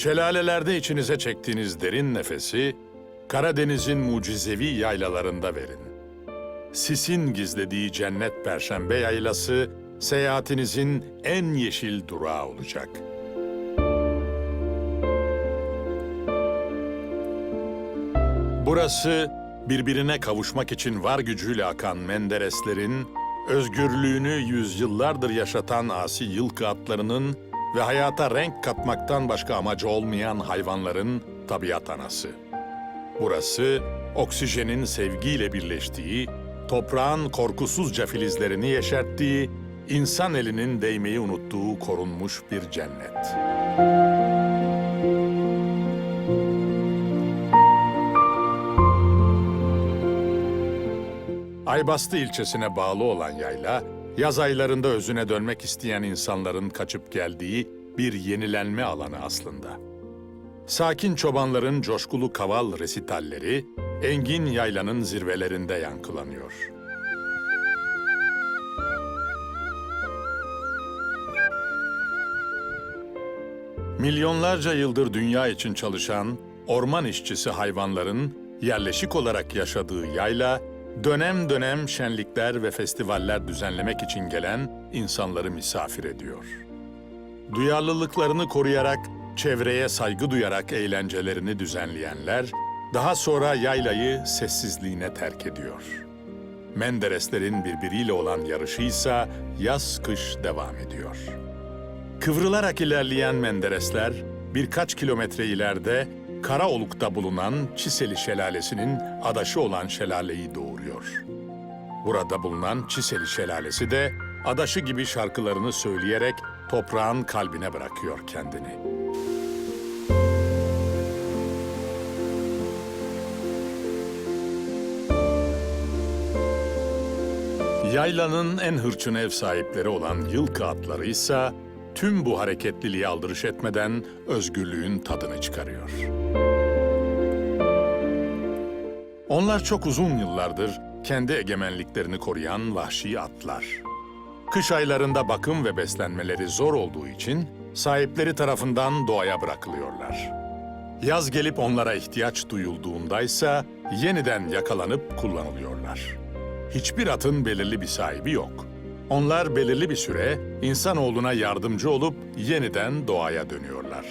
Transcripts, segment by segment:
Şelalelerde içinize çektiğiniz derin nefesi, Karadeniz'in mucizevi yaylalarında verin. Sisin gizlediği cennet Perşembe Yaylası, seyahatinizin en yeşil durağı olacak. Burası, birbirine kavuşmak için var gücüyle akan Mendereslerin, özgürlüğünü yüzyıllardır yaşatan asi yılkı atlarının ve hayata renk katmaktan başka amacı olmayan hayvanların tabiat anası. Burası, oksijenin sevgiyle birleştiği, toprağın korkusuzca filizlerini yeşerttiği, insan elinin değmeyi unuttuğu korunmuş bir cennet. Aybastı ilçesine bağlı olan yayla, yaz aylarında özüne dönmek isteyen insanların kaçıp geldiği bir yenilenme alanı aslında. Sakin çobanların coşkulu kaval resitalleri, engin yaylanın zirvelerinde yankılanıyor. Milyonlarca yıldır dünya için çalışan orman işçisi hayvanların yerleşik olarak yaşadığı yayla, dönem dönem şenlikler ve festivaller düzenlemek için gelen insanları misafir ediyor. Duyarlılıklarını koruyarak, çevreye saygı duyarak eğlencelerini düzenleyenler, daha sonra yaylayı sessizliğine terk ediyor. Mendereslerin birbiriyle olan yarışı ise yaz-kış devam ediyor. Kıvrılarak ilerleyen Menderesler, birkaç kilometre ileride Karaoluk'ta bulunan Çiseli Şelalesi'nin adaşı olan şelaleyi doğuruyor. Burada bulunan Çiseli Şelalesi de adaşı gibi şarkılarını söyleyerek toprağın kalbine bırakıyor kendini. Yaylanın en hırçın ev sahipleri olan yılkı atları ise tüm bu hareketliliğe aldırış etmeden özgürlüğün tadını çıkarıyor. Onlar çok uzun yıllardır kendi egemenliklerini koruyan vahşi atlar. Kış aylarında bakım ve beslenmeleri zor olduğu için sahipleri tarafından doğaya bırakılıyorlar. Yaz gelip onlara ihtiyaç duyulduğundaysa yeniden yakalanıp kullanılıyorlar. Hiçbir atın belirli bir sahibi yok. Onlar belirli bir süre insanoğluna yardımcı olup yeniden doğaya dönüyorlar.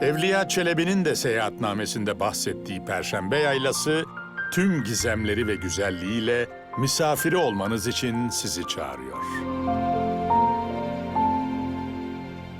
Evliya Çelebi'nin de seyahatnamesinde bahsettiği Perşembe Yaylası, tüm gizemleri ve güzelliğiyle misafiri olmanız için sizi çağırıyor.